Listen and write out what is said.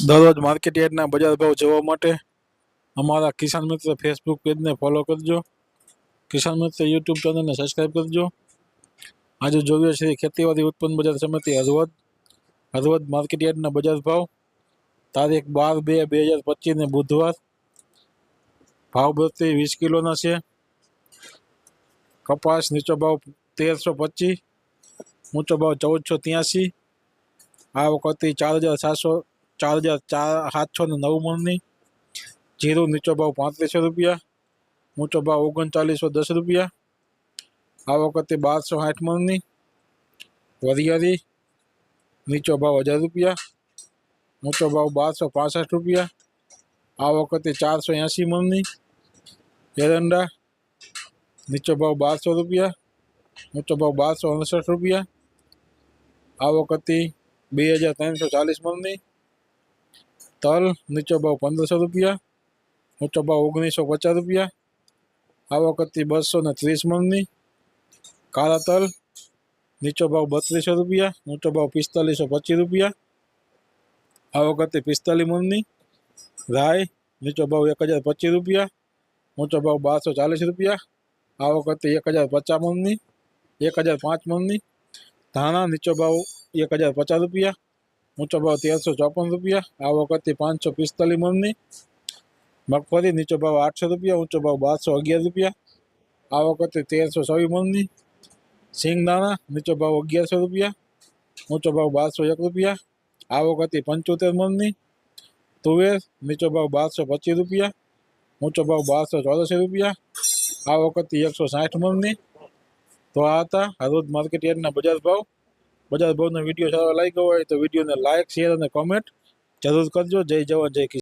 દરરોજ માર્કેટ યાર્ડના બજાર ભાવ જોવા માટે અમારા કિસાન મિત્ર ફેસબુક પેજને ફોલો કરજો. કિસાન મિત્ર યુટ્યુબ ચેનલને સબસ્ક્રાઈબ કરજો. આજે જોઈએ છે ખેતીવાડી ઉત્પન્ન બજાર સમિતિ હરવદ હરવદ માર્કેટ યાર્ડના બજાર ભાવ. તારીખ બાર બે બે હજાર પચીસને બુધવાર. ભાવ પ્રતિ વીસ કિલોના છે. કપાસ નીચો ભાવ તેરસો પચીસ. ઊંચો ભાવ ચૌદસો ત્યાંસી. આ વખતે ચાર હજાર સાતસો ચાર હજાર ચાર સાતસો ને નવ મણની જીરું નીચો ભાવ પાંત્રીસો રૂપિયા ઊંચો ભાવ ઓગણચાલીસો દસ રૂપિયા આ વખતે બારસો સાઠ મણની વરિયાળી નીચો ભાવ હજાર રૂપિયા ઊંચો ભાવ બારસો પાસઠ રૂપિયા આ વખતે ચારસો એંસી મણની એરંડા નીચો ભાવ બારસો રૂપિયા ઊંચો ભાવ બારસો અડસઠ રૂપિયા આ વખતે બે હજાર ત્રણસો ચાલીસ મણની તલ નીચો ભાવ પંદરસો રૂપિયા ઊંચો ભાવ ઓગણીસો પચાસ રૂપિયા આ વખતે બસો ને ત્રીસ મણની કાળા તલ નીચો ભાવ બત્રીસો રૂપિયા ઊંચો ભાવ પિસ્તાલીસો પચીસ રૂપિયા આ વખતે પિસ્તાલીસ મણની રાય નીચો ભાવ એક હજાર પચીસ રૂપિયા ઊંચો ભાવ બારસો ચાલીસ રૂપિયા આ વખતે એક હજાર પચાસ મણની એક હજાર પાંચ મણની ધાણા નીચો ભાવ એક હજાર પચાસ રૂપિયા ઊંચો ભાવ તેરસો ચોપન રૂપિયા આ વખતે પાંચસો પિસ્તાલીસ મણની મગફળી નીચો ભાવ આઠસો રૂપિયા ઊંચો ભાવ બારસો અગિયાર રૂપિયા આ વખતે તેરસો છવ્વીસ મણની સિંગદાણા નીચો ભાવ અગિયારસો રૂપિયા ઊંચો ભાવ બારસો એક રૂપિયા આ વખતે પંચોતેર મણની તુવેર નીચો ભાવ બારસો પચીસ રૂપિયા ઊંચો ભાવ બારસો ચોરાસી રૂપિયા આ વખતે એકસો સાઠ મણની તો આ હતા હરોજ માર્કેટ યાર્ડના બજાર ભાવ બજાર ભાવનો વીડિયો સારો લાગ્યો હોય તો વિડીયોને લાઇક શેર અને કોમેન્ટ જરૂર કરજો. જય જવાન, જય